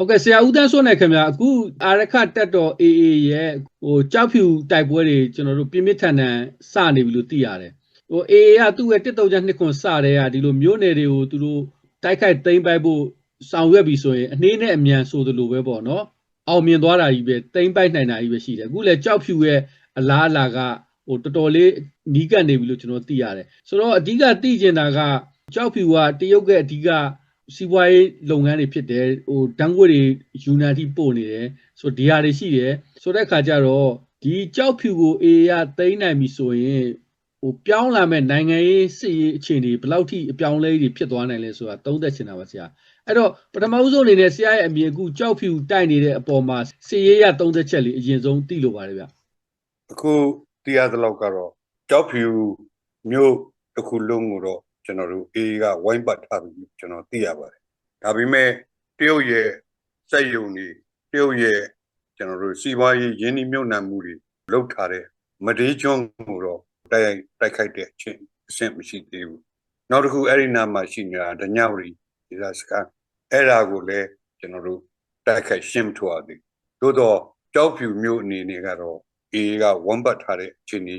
ဟုတ်ကဲ့ဆရာဦးတန်းစိုးနိုင်ခင်ဗျာအခုအာရခတက်တော် AA ရဲ့ဟိုကြောက်ဖြူတိုက်ပွဲတွေကျွန်တော်တို့ပြင်းပြထန်ထန်စနေပြီလို့သိရတယ်ဟို AA ကသူ့ရဲ့တစ်တုံချနှစ်ခွန်စတဲ့ကဒီလိုမျိုးနယ်တွေကိုသူတို့တိုက်ခိုက်သိမ်းပိုက်ဖို့ဆောင်ရွက်ပြီဆိုရင်အနှေးနဲ့အမြန်ဆိုသလိုပဲပေါ့နော်အောင်မြင်သွားတာကြီးပဲသိမ်းပိုက်နိုင်တာကြီးပဲရှိတယ်အခုလည်းကြောက်ဖြူရဲ့အလားအလာကဟိုတော်တော်လေးနီးကပ်နေပြီလို့ကျွန်တော်သိရတယ်ဆိုတော့အဓိကသိကျင်တာကကြောက်ဖြူကတရုတ်ကအဓိက စီးပွားရေးလုပ်ငန်းတွေဖြစ်တယ်ဟိုတန်းခွေတွေယူနန်ထိပို့နေတယ်ဆိုဒီဟာတွေရှိတယ်ဆိုတဲ့ခါကျတော့ဒီကြောက်ဖြူကိုအေရသိမ်းနိုင်ပြီဆိုရင်ဟိုပြောင်းလာမဲ့နိုင်ငံရေးစစ်ရေးအခြေအနေဘယ်လောက်ထိအပြောင်းလဲတွေဖြစ်သွားနိုင်လဲဆိုတာသုံးသပ်ချင်တာပါဆရာအဲ့တော့ပထမဦးဆုံးအနေနဲ့ဆရာရဲ့အမြင်အခုကြောက်ဖြူတိုက်နေတဲ့အပေါ်မှာစစ်ရေးရသုံးသက်ချက်လေးအရင်ဆုံးသိလိုပါတယ်ဗျအခုသိရသလောက်ကတော့ကြောက်ဖြူမြို့တစ်ခုလုံးကိုတော့ ကျွန်တော်တို့အေးကဝိုင်းပတ်ထားပြီကျွန်တော်သိရပါတယ်ဒါပေမဲ့တရုတ်ရဲ့စက်ယုံတွေတရုတ်ရဲ့ကျွန်တော်တို့စီးပွားရေးရင်းနှီးမြှုပ်နှံမှုတွေလုပ်ထားတဲ့မဒေးကျွန်းကိုတော့တိုက်တိုက်ခိုက်တဲ့အချင်းအဆင့်မရှိသေးဘူးနောက်တစ်ခုအဲ့ဒီနားမှာရှိနေတာဒညဝရီဒီကစကန်အဲ့ဒါကိုလည်းကျွန်တော်တို့တိုက်ခိုက်ရှင်းမထွက်သေးသို့တော့ကြောက်ဖြူမြို့အနေနဲ့ကတော့အေကဝမ်ဘတ်ထားတဲ့အခြေအနေ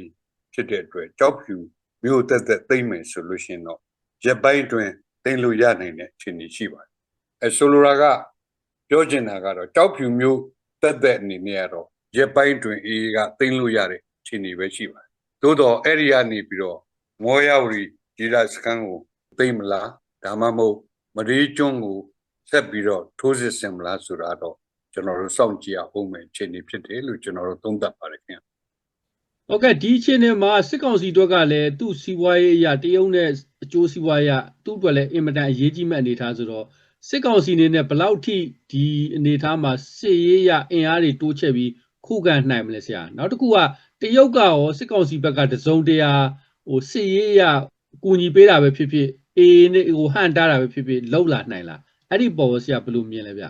ဖြစ်တဲ့အတွက်ကြောက်ဖြူ မြို့သက်သက်သိမ့်မယ်ဆိုလို့ရှိရင်တော့ရက်ပိုင်းတွင်သိမ့်လို့ရနိုင်တဲ့အခြေအနေရှိပါတယ်အဲဆိုလိုတာကပြောချင်တာကတော့ကြောက်ဖြူမြို့သက်သက်အနေနဲ့ကတော့ရက်ပိုင်းတွင်အေကသိမ့်လို့ရတဲ့အခြေအနေပဲရှိပါတယ်သို့တော့အဲ့ဒီကနေပြီးတော့မောရဝရီဒီလာစကန်ကိုသိမ့်မလားဒါမှမဟုတ်မရေကျွန်းကိုဆက်ပြီးတော့ထိုးစစ်ဆင်မလားဆိုတာတော့ကျွန်တော်တို့စောင့်ကြည့်အောင်မယ်အခြေအနေဖြစ်တယ်လို့ကျွန်တော်တို့သုံးသပ်ပါတယ်ခင်ဗျ ဟုတ်ကဲ့ဒီအချိန်မှာစစ်ကောင်စီအတွက်ကလည်းသူ့စီးပွားရေးအရာတရုတ်နဲ့အကျိုးစီးပွားရေးသူ့အတွက်လည်းအင်မတန်အရေးကြီးမဲ့အနေအထားဆိုတော့စစ်ကောင်စီအနေနဲ့ဘယ်လောက်ထိဒီအနေအထားမှာစစ်ရေးရအင်အားတွေတိုးချဲ့ပြီးခုခံနိုင်မလဲဆရာနောက်တစ်ခုကတရုတ်ကရောစစ်ကောင်စီဘက်ကတစုံတရာဟိုစစ်ရေးရကူညီပေးတာပဲဖြစ်ဖြစ်အေးနဲ့ဟိုဟန်တားတာပဲဖြစ်ဖြစ်လောက်လာနိုင်လားအဲ့ဒီပေါ်ကိုဆရာဘယ်လိုမြင်လဲဗျ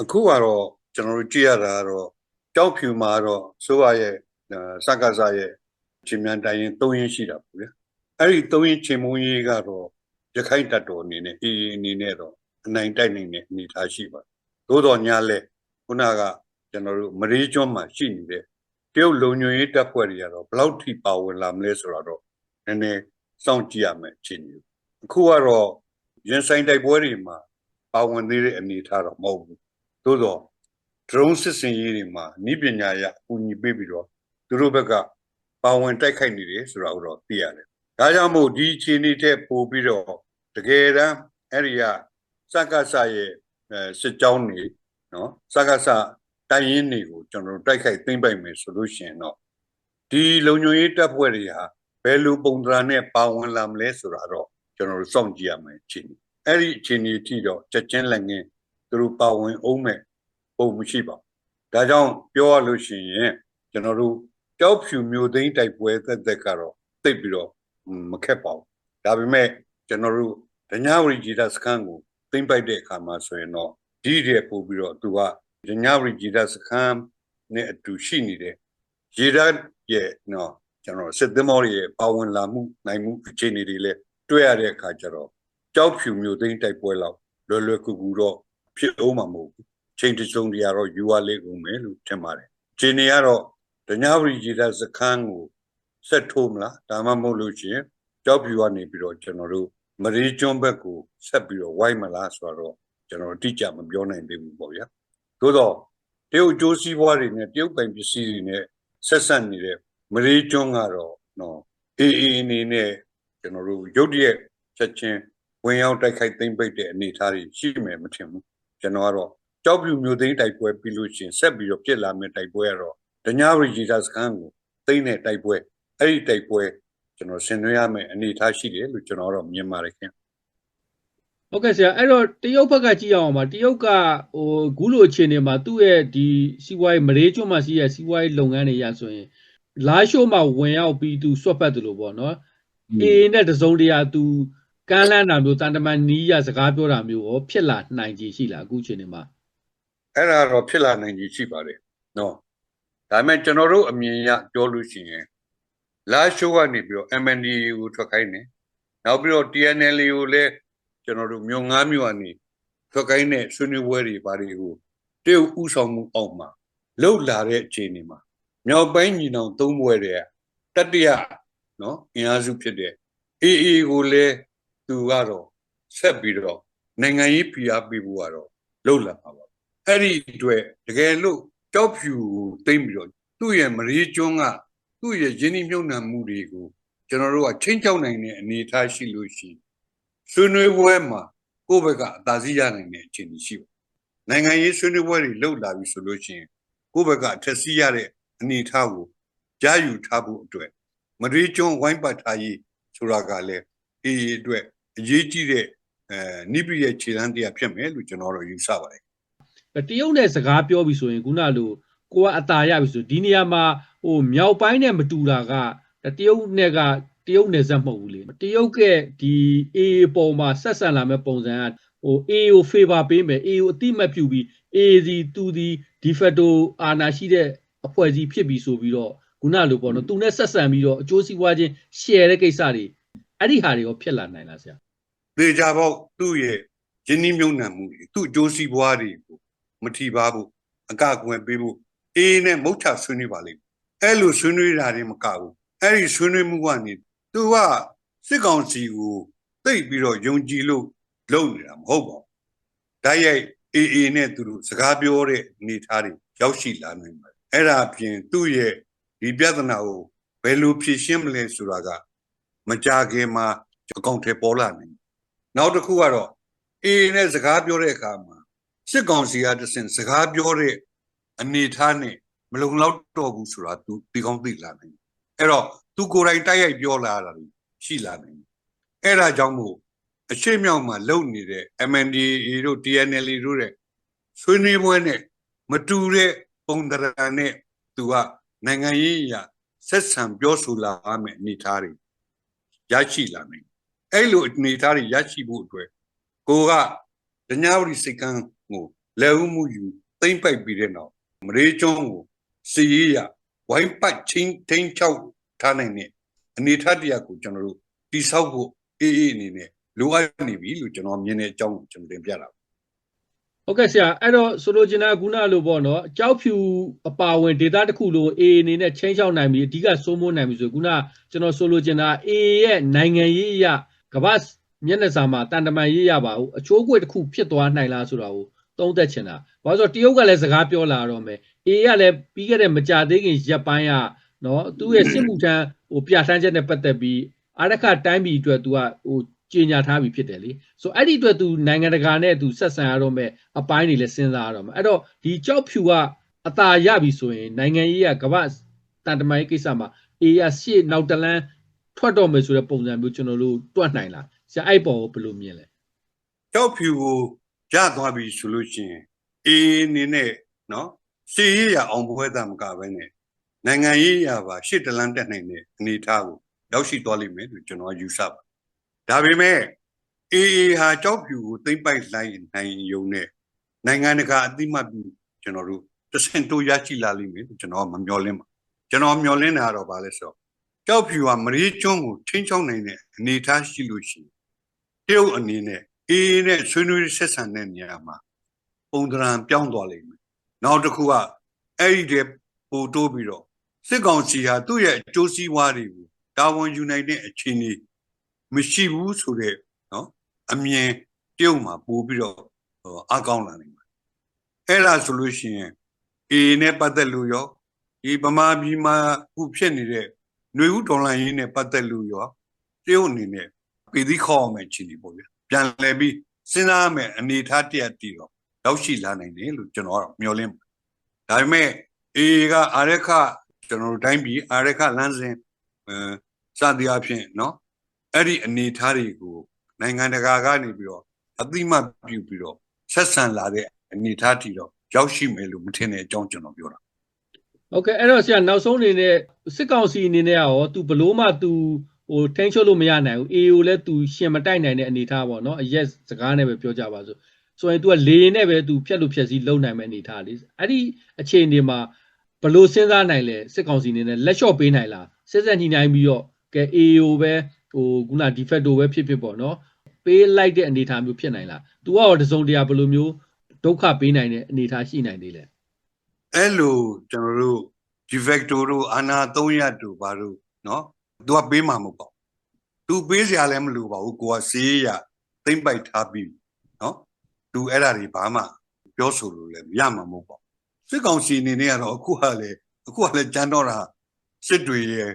အခုကတော့ကျွန်တော်တို့ကြည့်ရတာကတော့ကြောက်ဖြူမှာတော့စိုးရရဲ့ စက္ကစရဲ့ချင်းမြန်တိုင်းရင်၃ရင်းရှိတာပေါ့ဗျာအဲ့ဒီ၃ရင်းချင်းမုံကြီးကတော့ရခိုင်တပ်တော်အနေနဲ့အေးအနေနဲ့တော့အနိုင်တိုက်နိုင်တဲ့အနေအထားရှိပါတယ်သို့တော်ညာလဲခုနကကျွန်တော်တို့မရေကျွန်းမှာရှိနေတဲ့တရုတ်လုံညွေရေးတပ်ဖွဲ့တွေကတော့ဘယ်လောက်ထိပါဝင်လာမလဲဆိုတော့နည်းနည်းစောင့်ကြည့်ရမယ်အခြေအနေအခုကတော့ရင်ဆိုင်တိုက်ပွဲတွေမှာပါဝင်သေးတဲ့အနေအထားတော့မဟုတ်ဘူးသို့တော့ drone စစ်စင်ရေးတွေမှာဤပညာရအကူအညီပေးပြီးတော့ သူတို့ဘက်ကပါဝင်တိုက်ခိုက်နေတယ်ဆိုတာကိုတော့သိရတယ်။ဒါကြောင့်မို့ဒီအခြေအနေတဲ့ပို့ပြီးတော့တကယ်တမ်းအဲ့ဒီကစက္ကစရဲ့အဲစစ်ကြောင်းတွေနော်စက္ကစတိုင်းရင်းတွေကိုကျွန်တော်တို့တိုက်ခိုက်သိမ့်ပိုက်မယ်ဆိုလို့ရှိရင်တော့ဒီလုံခြုံရေးတပ်ဖွဲ့တွေဟာဘယ်လိုပုံသဏ္ဍာန်နဲ့ပါဝင်လာမလဲဆိုတာတော့ကျွန်တော်တို့စောင့်ကြည့်ရမယ်အခြေအနေ။အဲ့ဒီအခြေအနေအထိတော့ချက်ချင်းလက်ငင်းသူတို့ပါဝင်အောင်မဲ့ပုံမရှိပါဘူးဒါကြောင့်ပြောရလို့ရှိရင်ကျွန်တော်တို့ ကြောက်ဖြူမျိုးသိန်းတိုက်ပွဲသက်သက်ကတော့သိပ်ပြီးတော့မခက်ပါဘူးဒါပေမဲ့ကျွန်တော်တို့ဒညဝရီဂျီတာစခန်းကိုသိမ့်ပိုက်တဲ့အခါမှာဆိုရင်တော့ဒီတဲ့ပို့ပြီးတော့သူကဒညဝရီဂျီတာစခန်းနဲ့အတူရှိနေတဲ့ဂျီတာရဲ့နော်ကျွန်တော်စစ်သမောတွေရဲ့ပါဝင်လာမှုနိုင်မှုအခြေအနေတွေလည်းတွေ့ရတဲ့အခါကျတော့ကြောက်ဖြူမျိုးသိန်းတိုက်ပွဲလောက်လွယ်လွယ်ကူကူတော့ဖြစ်အောင်မှာမဟုတ်ဘူးချိန်တစုံတရာတော့ယူရလိမ့်ဦးမယ်လို့ထင်ပါတယ်ချိန်နေကတော့ ဒညာဝရီဂျီတာစခန်းကိုဆက်ထိုးမလားဒါမှမဟုတ်လို့ရှိရင်ကြောက်ပြူကနေပြီးတော့ကျွန်တော်တို့မရီကျွန်းဘက်ကိုဆက်ပြီးတော့ဝိုင်းမလားဆိုတော့ကျွန်တော်တိကျမပြောနိုင်သေးဘူးပေါ့ဗျာသို့တော့တရုတ်ကျိုးစည်းပွားတွေနဲ့တရုတ်ပိုင်ပစ္စည်းတွေနဲ့ဆက်ဆက်နေတဲ့မရီကျွန်းကတော့နော်အေးအေးအနေနဲ့ကျွန်တော်တို့ရုတ်တရက်ချက်ချင်းဝင်ရောက်တိုက်ခိုက်သိမ့်ပိတ်တဲ့အနေအထားတွေရှိမယ်မထင်ဘူးကျွန်တော်ကတော့ကြောက်ပြူမျိုးသိန်းတိုက်ပွဲပြီးလို့ရှိရင်ဆက်ပြီးတော့ပြစ်လာမယ့်တိုက်ပွဲကတော့ ဒညာရီဂျီတာစခန်းကိုသိမ့်တဲ့တိုက်ပွဲအဲ့ဒီတိုက်ပွဲကျွန်တော်ဆင်နွှဲရမယ့်အနေအထားရှိတယ်လို့ကျွန်တော်တော့မြင်ပါတယ်ခင်ဟုတ်ကဲ့ဆရာအဲ့တော့တရုတ်ဘက်ကကြည့်အောင်ပါတရုတ်ကဟိုခုလိုအခြေအနေမှာသူ့ရဲ့ဒီစီးပွားရေးမရေကျွန်းမှာရှိရဲ့စီးပွားရေးလုပ်ငန်းတွေရဆိုရင်လာရှိုးမှာဝင်ရောက်ပြီးသူဆွတ်ဖက်တယ်လို့ပေါ့နော်အေးနဲ့တစုံတရာသူကမ်းလှမ်းတာမျိုးတန်တမန်နီးရစကားပြောတာမျိုးရောဖြစ်လာနိုင်ကြီးရှိလားအခုအခြေအနေမှာအဲ့ဒါတော့ဖြစ်လာနိုင်ကြီးရှိပါတယ်နော် ဒါပေမဲ့ကျွန်တော်တို့အမြင်ရပြောလို့ရှိရင်လာရှိုးကနေပြီးတော့ MND ကိုထွက်ခိုင်းတယ်နောက်ပြီးတော့ TNL ကိုလည်းကျွန်တော်တို့မြို့ငါးမြို့ကနေထွက်ကိုင်းတဲ့ဆွေးနွေးပွဲတွေဘာတွေကိုတရုတ်ဥဆောင်မှုအောက်မှာလှုပ်လာတဲ့အခြေအနေမှာမြောက်ပိုင်းညီနောင်သုံးဘွဲတွေကတတိယနော်အင်အားစုဖြစ်တဲ့ AA ကိုလည်းသူကတော့ဆက်ပြီးတော့နိုင်ငံရေးဖိအားပေးဖို့ကတော့လှုပ်လာမှာပါအဲ့ဒီအတွက်တကယ်လို့ ကြောက်ဖြူကိုသိမ့်ပြီးတော့သူ့ရဲ့မရေကျွန်းကသူ့ရဲ့ရင်းနှီးမြှုပ်နှံမှုတွေကိုကျွန်တော်တို့ကချင်းချောက်နိုင်တဲ့အနေအထားရှိလို့ရှိရင်ဆွေးနွေးပွဲမှာကိုယ့်ဘက်ကအသာစီးရနိုင်တဲ့အခြေအနေရှိပါနိုင်ငံရေးဆွေးနွေးပွဲတွေလှုပ်လာပြီဆိုလို့ရှိရင်ကိုယ့်ဘက်ကအထက်စီးရတဲ့အနေအထားကိုကြားယူထားဖို့အတွက်မရေကျွန်းဝိုင်းပတ်ထားရေးဆိုတာကလည်းအေးအတွက်အရေးကြီးတဲ့အဲနိပိရဲ့ခြေလှမ်းတရားဖြစ်မယ်လို့ကျွန်တော်တို့ယူဆပါတယ် တရုတ်နဲ့စကားပြောပြီဆိုရင်ခုနလိုကိုကအตาရပြီဆိုဒီနေရာမှာဟိုမြောက်ပိုင်းနဲ့မတူတာကတရုတ်နဲ့ကတရုတ်နယ်စပ်မဟုတ်ဘူးလေတရုတ်ကဒီ A ပေါ်မှာဆက်ဆံလာမဲ့ပုံစံကဟို A ကို favor ပေးမယ် A ကိုအတိမတ်ပြုပြီး A စီသူဒီ de facto အာဏာရှိတဲ့အဖွဲ့အစည်းဖြစ်ပြီးဆိုပြီးတော့ခုနလိုပေါ့နော်သူနဲ့ဆက်ဆံပြီးတော့အကျိုးစီးပွားချင်း share တဲ့ကိစ္စတွေအဲ့ဒီဟာတွေရောဖြစ်လာနိုင်လားဆရာသေချာပေါက်သူ့ရဲ့ရင်းနှီးမြှုပ်နှံမှုတွေသူ့အကျိုးစီးပွားတွေကို မထီပါဘူးအကကွယ်ပေးဖို့အေးနဲ့မုတ်ချဆွေးနွေးပါလိမ့်မယ်အဲ့လိုဆွေးနွေးတာတွေမကဘူးအဲ့ဒီဆွေးနွေးမှုကနေသူကစစ်ကောင်စီကိုသိပ်ပြီးတော့ယုံကြည်လို့လုပ်နေတာမဟုတ်ပါဘူးဒါရိုက်အေးအေးနဲ့သူတို့စကားပြောတဲ့အနေအထားတွေရောက်ရှိလာနိုင်ပါတယ်အဲ့ဒါအပြင်သူ့ရဲ့ဒီပြဿနာကိုဘယ်လိုဖြေရှင်းမလဲဆိုတာကမကြခင်မှာအကောင့်ထဲပေါ်လာနိုင်တယ်နောက်တစ်ခုကတော့အေးနဲ့စကားပြောတဲ့အခါမှာ စစ်ကောင်စီကတဆင့်စကားပြောတဲ့အနေအထားနဲ့မလုံလောက်တော့ဘူးဆိုတာသူဒီကောင်းသိလာနိုင်တယ်အဲ့တော့သူကိုယ်တိုင်တိုက်ရိုက်ပြောလာတာတွေရှိလာနိုင်တယ်အဲ့ဒါကြောင့်မို့အရှိမြောက်မှာလုံနေတဲ့ MNDAA တို့ TNL တို့တဲ့ဆွေးနွေးပွဲနဲ့မတူတဲ့ပုံသဏ္ဍာန်နဲ့သူကနိုင်ငံရေးအရာဆက်ဆံပြောဆိုလာမယ့်အနေအထားတွေရရှိလာနိုင်တယ်အဲ့လိုအနေအထားတွေရရှိဖို့အတွက်ကိုကဒညာဝရီစိတ်ကန်း ကိုလက်ဦးမှုယူသိမ့်ပိုက်ပြီးတဲ့နောက်မရေကျွန်းကိုစီရေးရဝိုင်းပတ်ချင်းထိန်ချောက်ထားနိုင်တဲ့အနေအထားတရားကိုကျွန်တော်တို့တိဆောက်ဖို့အေးအေးအနေနဲ့လိုအပ်နေပြီလို့ကျွန်တော်မြင်တဲ့အကြောင်းကိုကျွန်တော်တင်ပြတာပါဟုတ်ကဲ့ဆရာအဲ့တော့ဆိုလိုချင်တာခုနလိုပေါ့နော်ကြောက်ဖြူအပါဝင်ဒေတာတစ်ခုလို A အနေနဲ့ချင်းချောက်နိုင်ပြီအဓိကစိုးမိုးနိုင်ပြီဆိုခုနကျွန်တော်ဆိုလိုချင်တာ A ရဲ့နိုင်ငံရေးအရကမ္ဘာမျက်နှာစာမှာတန်တမန်ရေးရပါဘူးအချိုးကွေတစ်ခုဖြစ်သွားနိုင်လားဆိုတာကို သုံးသက်ချင်တာဘာလို့ဆိုတော့တရုတ်ကလည်းစကားပြောလာတော့မယ်အေကလည်းပြီးခဲ့တဲ့မကြသေးခင်ရက်ပိုင်းကနော်သူ့ရဲ့စစ်မှုထမ်းဟိုပြဋ္ဌာန်းချက်နဲ့ပတ်သက်ပြီးအရခတိုင်းပြည်အတွက်သူကဟိုကြေညာထားပြီးဖြစ်တယ်လေဆိုအဲ့ဒီအတွက်သူနိုင်ငံတကာနဲ့သူဆက်ဆံရတော့မယ်အပိုင်းတွေလည်းစဉ်းစားရတော့မယ်အဲ့တော့ဒီကြောက်ဖြူကအตาရပြီဆိုရင်နိုင်ငံရေးကကမ္ဘာတန်တမာရေးကိစ္စမှာအေရရှေ့နောက်တလန်းထွက်တော့မယ်ဆိုတဲ့ပုံစံမျိုးကျွန်တော်တို့တွက်နိုင်လားဆရာအဲ့ပေါ်ကိုဘယ်လိုမြင်လဲကြောက်ဖြူကို ရသွားပြီဆိုလို့ရှိရင်အေးအနေနဲ့နော်စီရေးရအောင်ပွဲသားမကပဲနဲ့နိုင်ငံရေးရပါရှစ်တလန်းတက်နိုင်တဲ့အနေအထားကိုရောက်ရှိသွားလိမ့်မယ်လို့ကျွန်တော်ယူဆပါဒါပေမဲ့အေးအေးဟာကြောက်ဖြူကိုသိမ့်ပိုက်လိုက်နိုင်ရုံနဲ့နိုင်ငံတကာအသိမှတ်ပြုကျွန်တော်တို့တဆင့်တိုးရရှိလာလိမ့်မယ်လို့ကျွန်တော်မမျှော်လင့်ပါကျွန်တော်မျှော်လင့်တာတော့ဗာလဲဆိုတော့ကြောက်ဖြူကမရေကျွန်းကိုချင်းချောင်းနိုင်တဲ့အနေအထားရှိလို့ရှိရင်တရုတ်အနေနဲ့ အေးနဲ့ဆွေးနွေးဆက်ဆံတဲ့နေရာမှာပုံသဏ္ဍာန်ပြောင်းသွားလိမ့်မယ်။နောက်တစ်ခုကအဲ့ဒီတဲ့ပို့တိုးပြီးတော့စစ်ကောင်စီဟာသူ့ရဲ့အကျိုးစီးပွားတွေကိုတာဝန်ယူနိုင်တဲ့အခြေအနေမရှိဘူးဆိုတဲ့နော်အမြင်တရုတ်မှာပို့ပြီးတော့ဟိုအကောင်းလာနိုင်မှာ။အဲ့ဒါဆိုလို့ရှိရင်အေးနဲ့ပတ်သက်လို့ရောဒီဗမာပြည်မှာခုဖြစ်နေတဲ့ຫນွေဦးဒေါ်လာရင်းနဲ့ပတ်သက်လို့ရောတရုတ်အနေနဲ့ပြည်သီးခေါ်အောင်မယ်ချီနေပေါ့ဗျာ ပြန်လည်ပြီးစဉ်းစားမယ်အနေထားတရက်တည်တော့ရောက်ရှိလာနိုင်တယ်လို့ကျွန်တော်ကတော့မျှော်လင့်ဒါပေမဲ့အေကအာရခကျွန်တော်တို့တိုင်းပြည်အာရခလမ်းစဉ်စသည်အဖြစ်နော်အဲ့ဒီအနေထားတွေကိုနိုင်ငံတကာကနေပြီးတော့အတိမပြုပြီးတော့ဆက်ဆံလာတဲ့အနေထားတည်တော့ရောက်ရှိမယ်လို့မထင်တဲ့အကြောင်းကျွန်တော်ပြောတာဟုတ်ကဲ့အဲ့တော့ဆရာနောက်ဆုံးအနေနဲ့စစ်ကောင်စီအနေနဲ့ရောသူဘလို့မှသူ ဟိုထိန်းချုပ်လို့မရနိုင်ဘူး AA ကိုလည်း तू ရှင်မတိုက်နိုင်တဲ့အနေအထားပေါ့နော်အရက်စကားနဲ့ပဲပြောကြပါစို့ဆိုရင် तू ကလေရင်နဲ့ပဲ तू ဖြတ်လို့ဖြတ်စည်းလုံနိုင်မဲ့အနေအထားလေးအဲ့ဒီအခြေအနေမှာဘလို့စဉ်းစားနိုင်လဲစစ်ကောင်စီအနေနဲ့လက်လျှော့ပေးနိုင်လားစစ်ဆက်ညှိနှိုင်းပြီးတော့ကဲ AA ကိုပဲဟိုခုန defecto ပဲဖြစ်ဖြစ်ပေါ့နော် ပေးလိုက်တဲ့အနေအထားမျိုးဖြစ်နိုင်လား။ तू ကရောတစုံတရာဘယ်လိုမျိုးဒုက္ခပေးနိုင်တဲ့အနေအထားရှိနိုင်သေးလဲ အဲ့လိုကျွန်တော်တို့ de facto တို့အာနာ300တို့ဘာတို့နော် သူကပေးမှာမဟုတ်ပါဘူးသူပေးစရာလည်းမလိုပါဘူးကိုကစေးရသိမ့်ပိုက်ထားပြီးနော်သူအဲ့ဒါတွေဘာမှပြောဆိုလို့လည်းရမှာမဟုတ်ပါဘူးစစ်ကောင်စီအနေနဲ့ကတော့အခုကလည်းအခုကလည်းကြမ်းတော့တာစစ်တွေရဲ့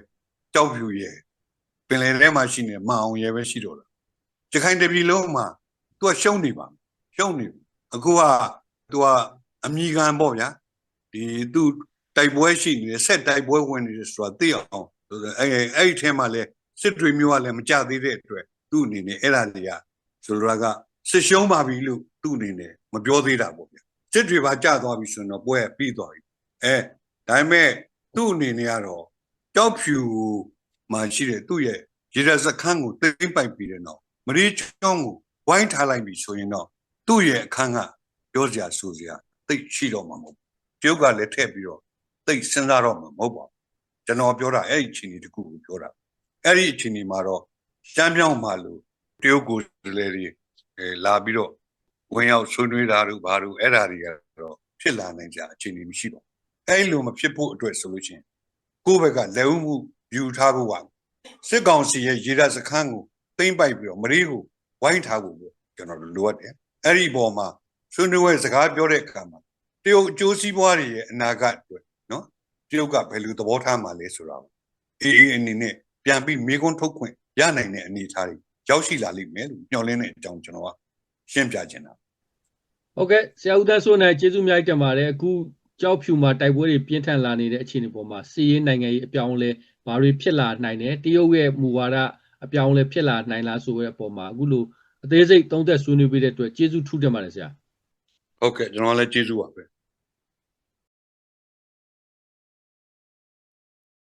ကြောက်ဖြူရဲ့ပင်လယ်ထဲမှာရှိနေမအောင်ရဲ့ပဲရှိတော့တာရခိုင်တပြည်လုံးမှာသူကရှုံးနေပါမယ်ရှုံးနေပြီအခုကသူကအမိခံပေါ့ဗျာဒီသူတိုက်ပွဲရှိနေတယ်ဆက်တိုက်ပွဲဝင်နေတယ်ဆိုတာသိအောင် ဆိုတော့အဲအဲ့ဒီထဲမှာလဲစစ်တွေမျိုးကလည်းမကြသေးတဲ့အတွက်သူ့အနေနဲ့အဲ့ဒါတွေကဆိုလိုတာကစစ်ရှုံးပါပြီလို့သူ့အနေနဲ့မပြောသေးတာပေါ့ဗျစစ်တွေပါကြသွားပြီဆိုရင်တော့ပွဲကပြီးသွားပြီအဲဒါပေမဲ့သူ့အနေနဲ့ကတော့ကြောက်ဖြူမှရှိတဲ့သူ့ရဲ့ရေရစခန်းကိုသိမ့်ပိုက်ပြီးတဲ့နောက်မရီချောင်းကိုဝိုင်းထားလိုက်ပြီဆိုရင်တော့သူ့ရဲ့အခန်းကပြောစရာဆိုစရာသိပ်ရှိတော့မှာမဟုတ်ဘူးကျုပ်ကလည်းထည့်ပြီးတော့သိပ်စဉ်းစားတော့မှာမဟုတ်ပါဘူး ကျွန်တော်ပြောတာအဲ့ဒီအချိန်ဒီတစ်ခုကိုပြောတာအဲ့ဒီအချိန်ဒီမှာတော့ရှမ်းပြောင်းမှလို့တရုတ်ကိုယ်စားလှယ်တွေအဲလာပြီးတော့ဝင်ရောက်ဆွေးနွေးတာတို့ဘာတို့အဲ့ဒါတွေကတော့ဖြစ်လာနိုင်ကြအချိန်ဒီမရှိတော့အဲ့လိုမဖြစ်ဖို့အတွက်ဆိုလို့ချင်းကိုယ့်ဘက်ကလက်ဦးမှုယူထားဖို့ကစစ်ကောင်စီရဲ့ရေတပ်စခန်းကိုသိမ့်ပိုက်ပြီးတော့မရီးကိုဝိုင်းထားဖို့ပဲကျွန်တော်တို့လိုအပ်တယ်အဲ့ဒီပေါ်မှာဆွေးနွေးပွဲစကားပြောတဲ့အခါမှာတရုတ်အကျိုးစီးပွားတွေရဲ့အနာဂတ်အတွက်နော် တရုတ်ကဘယ်လိုသဘောထားမှာလဲဆိုတာကိုအေးအေးအနေနဲ့ပြန်ပြီးမေခွန်းထုတ်ခွင့်ရနိုင်တဲ့အနေအထားတွေရောက်ရှိလာလိမ့်မယ်လို့ညှော်လင်းတဲ့အကြောင်းကျွန်တော်ကရှင်းပြချင်တာ။ဟုတ်ကဲ့ဆရာဦးသန်းစိုးနိုင်ကျေးဇူးအများကြီးတင်ပါတယ်အခုကြောက်ဖြူမှာတိုက်ပွဲတွေပြင်းထန်လာနေတဲ့အခြေအနေပေါ်မှာစီးရေးနိုင်ငံရေးအပြောင်းအလဲဘာတွေဖြစ်လာနိုင်တယ်တရုတ်ရဲ့မူဝါဒအပြောင်းအလဲဖြစ်လာနိုင်လားဆိုတဲ့အပေါ်မှာအခုလိုအသေးစိတ်သုံးသက်ဆွေးနွေးပေးတဲ့အတွက်ကျေးဇူးထူးတင်ပါတယ်ဆရာ။ဟုတ်ကဲ့ကျွန်တော်လည်းကျေးဇူးပါပဲ